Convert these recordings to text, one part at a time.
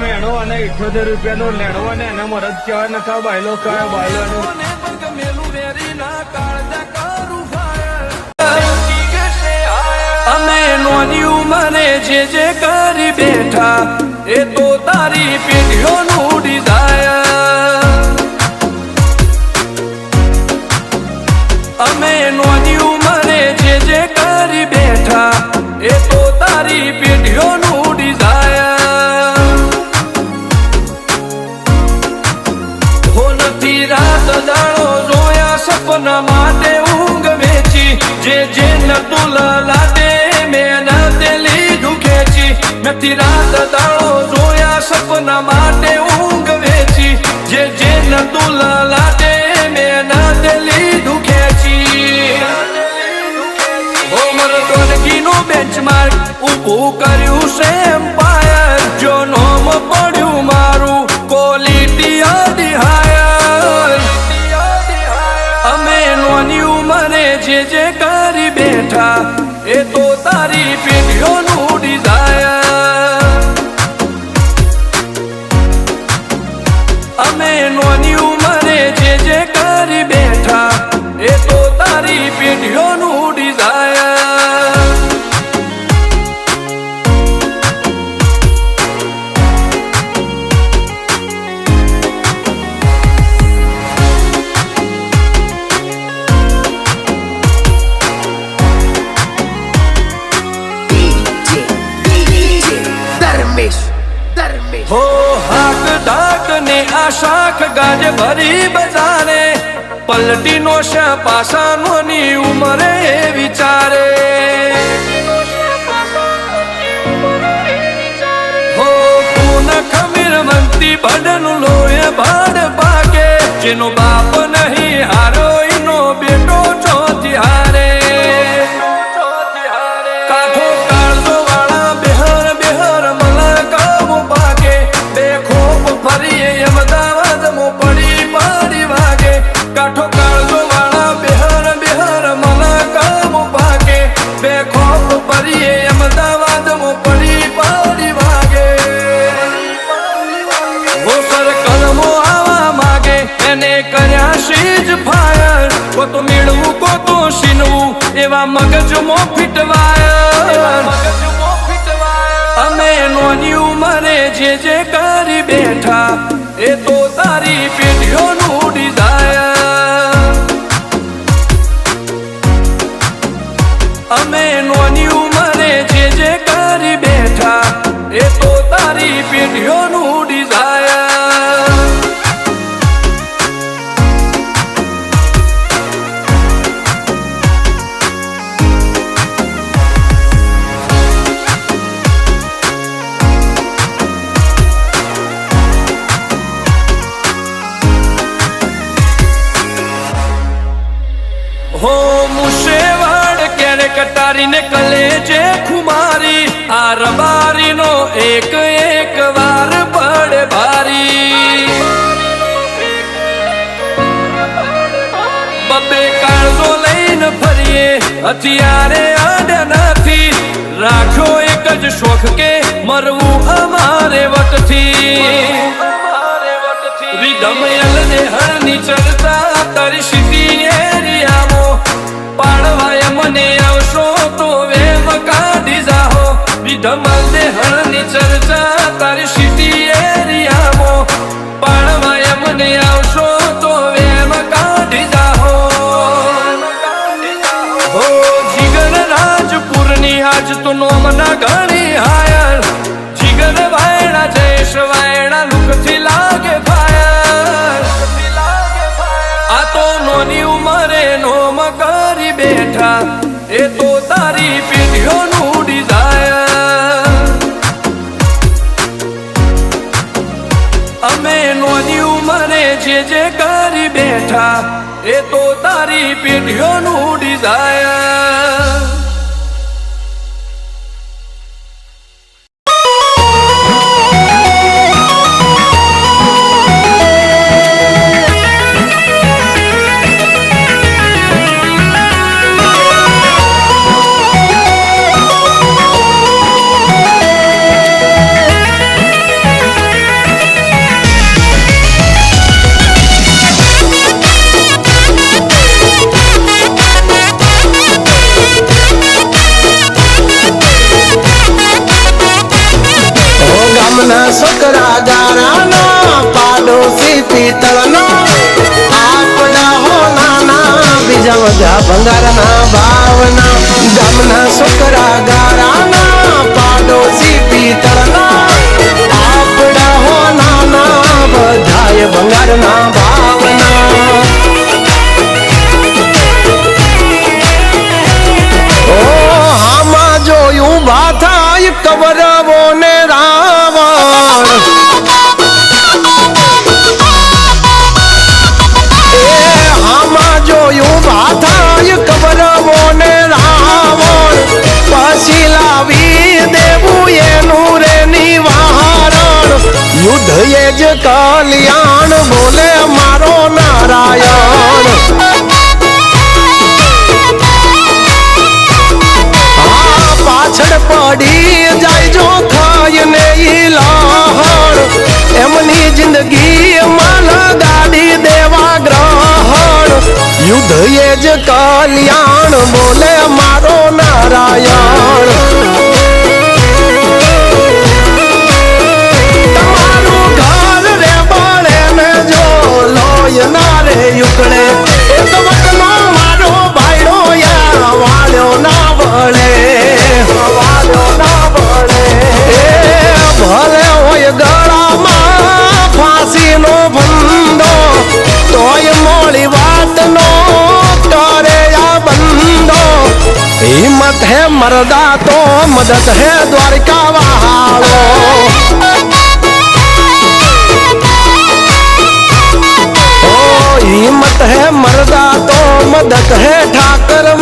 મેણો અને ઇઠ્યોતેર રૂપિયાનો લેણો અને એને મરદ કહેવાય નકા બાયલો કહેવાય બાયલો અમે નોની ઉંમરે જે જે કરી બેઠા, એ તો તારી પેઢીઓનું ડિઝાયર. અમે નોની બેઠા, એ તો તારી પેઢીઓનું ડિઝાયર હો જોયા સપના માટે ઊંઘ વેચી, જે જે નતું લાદે મેં તે લીધું ખેંચી. નથી રાત દાડો જોયા સપના માટે ઊભું કર્યું છે એમ્પાયર જો નોમ પડ્યું પલટીનો છે પાસાનો ની ઉમરે વિચારે. હો પૂન ખમીર મંતી બડનું લોહે, ભાડ પાકે, જેનો બાપ નહીં હારો. હો મુશેવાડ ક્યારે કટારીને કલેજે ખુમારી આ રબારીનો એક એક વાર પડે ભારી. બબે કાળો લઈને ફરીએ હથિયારે આડ નથી. રાખ્યો એક જ શોખ કે મરવું અમારે વટથી. રીધમયલ ને હળની ચડતા તારી ને હળની ચર્ચા, તારી સિટી એરિયામો. પાડવાય મને આવશો તો વેમ કાઢી જાહો હો, જીગર રાજપુરની આજ તો નોમના ઘણી હાયર. જીગર વાયણા, જયેશ વાયણા, લુકથી લાગે ફાયર. આ તો નોની ઉંમરે નોમ કરી બેઠા. એ તો તારી પેઢીઓનું જે કરી બેઠા એ તો તારી પેઢીઓનું ડિઝાયર Andaram જ કલ્યાણ બોલે મારો નારાયણ. પાછળ પડી જાય જો થાય ને ઈલાહણ એમની જિંદગી મન ગાડી દેવા ગ્રહણ. યુદ્ધ એ જ કલ્યાણ બોલે है मरदा तो मदद है द्वारका वालो ओ, हिम्मत है मरदा तो मदद है ठाकर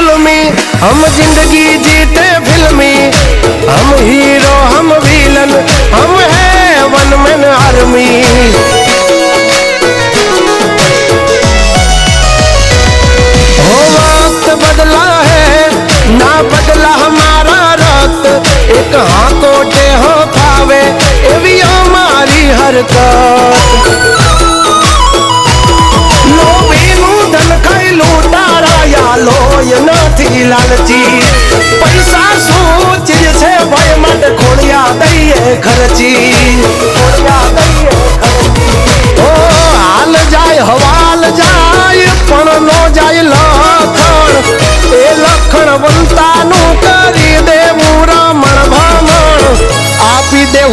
जुलमी हम ज़िंदगी जीते फिल्मी। हम हीरो, हम विलन हम है वन मैन आर्मी हो वक्त बदला है, ना बदला हमारा रक्त। एक हाथों हो पावे भी हमारी हरकत।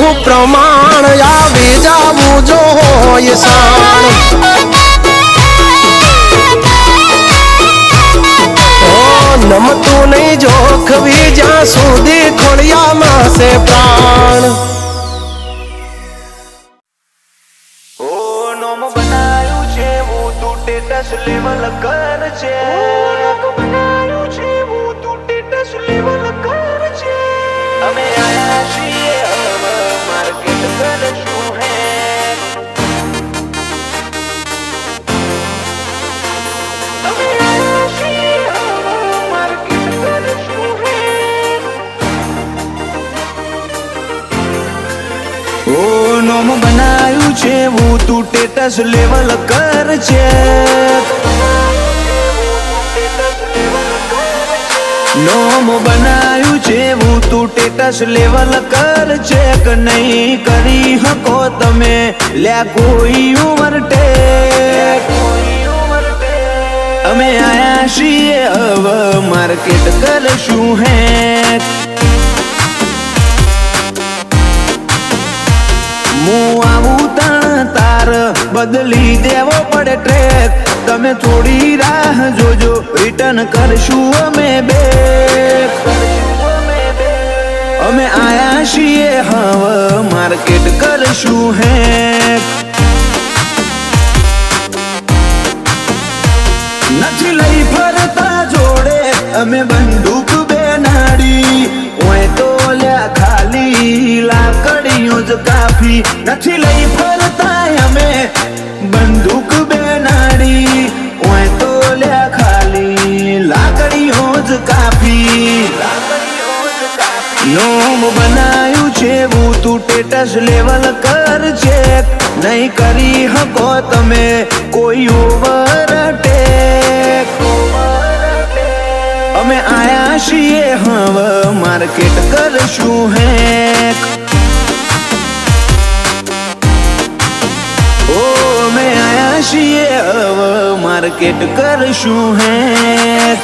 નું પ્રમાણ આવી જાવું જોઈએ સાણ નમતું નહીં જોખવી જ્યાં સુધી ખોળિયામાં છે પ્રાણ. બનાયું છે, હું તું ટેટસ લેવલ કર છે નોમ બનાયું છે, હું તું ટેટસ લેવલ કર છે કે નહીં કરી હકો તમે, લ્યા કોઈ ઉમરટેક અમે આયા છીએ, હવે માર્કેટ કરશું હે હું આવું બદલી દેવો પડે ટ્રેક. તમે થોડી રાહ જોજો રિટર્ન કરશું અમે બે. અમે આયા છીએ, હવે માર્કેટ કરશું હે નથી લઈ ફરતા જોડે, અમે બંદૂક બે નાડી ઓય તો લ્યા ખાલી લાકડીઓ જ કાફી. નથી લઈ નોમ બનાયું હું તું ટેટસ લેવલ કર છે નહીં કરી હકો તમે કોઈ ઓવરટેક અમે આયા છીએ હવે માર્કેટ કરશું હેક. ઓ, અમે આયા છીએ, હવે માર્કેટ કરશું હેક.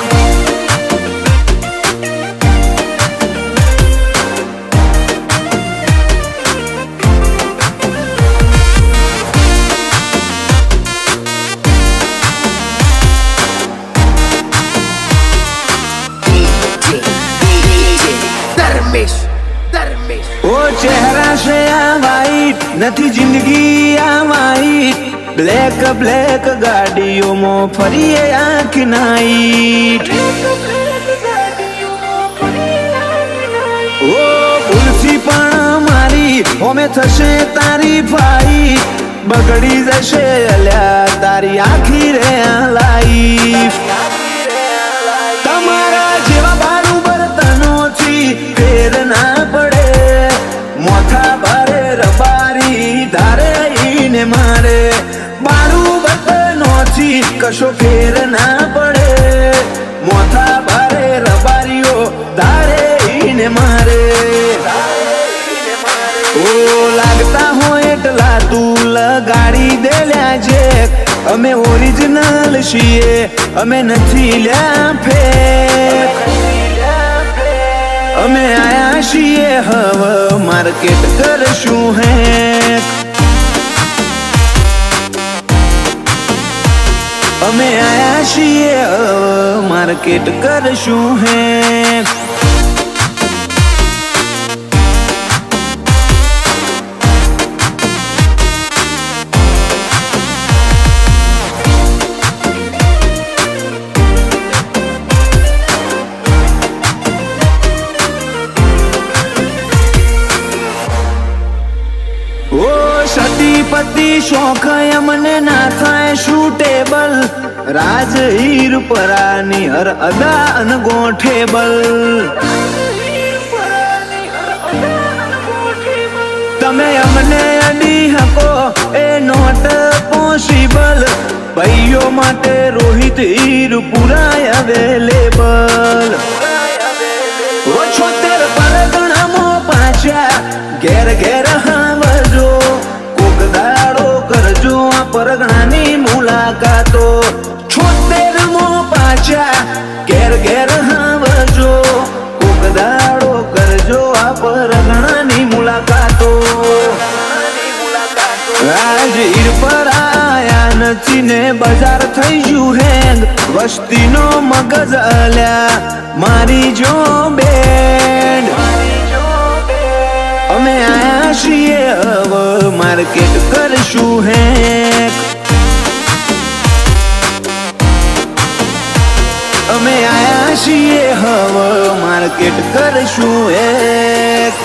નથી જિંદગી આ વાઈટ બ્લેક બ્લેક ગાડીઓમાં ફરીએ આંખ નાઈટ. ઓ, ભૂલથી પણ મારી, હોમે થશે તારી ભાઈ. બગડી જશે અલ્યા તારી આખી રે લાઈફ. કશો ફેર ના પડે. મોથા ભારે, રબારીઓ ધારે ઈને મારે. ઓ, લાગતા હોય એટલા તું લગાડી દેલ્યા છે અમે ઓરિજિનલ છીએ, અમે નથી લ્યા ફેક અમે આયા છીએ, હવે માર્કેટ કરશું હે અમે આયા છીએ માર્કેટ કરશું હે. ઓ સતીપતિ શોખ સુટેબલ રાજ હીર પરાની હર અદા અનગોઠેબલ તમે અમને અડી હકો એ નોટ પોસિબલ. ભાઈઓ માટે રોહિત હીર પુરાય અવેલેબલ. છોતેર પરગણામાં પાછા ઘેર ઘેર હાવજો મુલાકાતો છોતેર મો પાછા, ઘેર ઘેર હાવજો કોક કરજો આ પરગણાની મુલાકાતો. આજ ઈર પર આયા નથી ને બજાર થઈ ગયું હેંગ. વસ્તીનો મગજ અલ્યા, મારી જો બેન્ડ અમે આયા છીએ, હવે માર્કેટ કરશું હેક અમે આયા છીએ હવે માર્કેટ કરશું એક.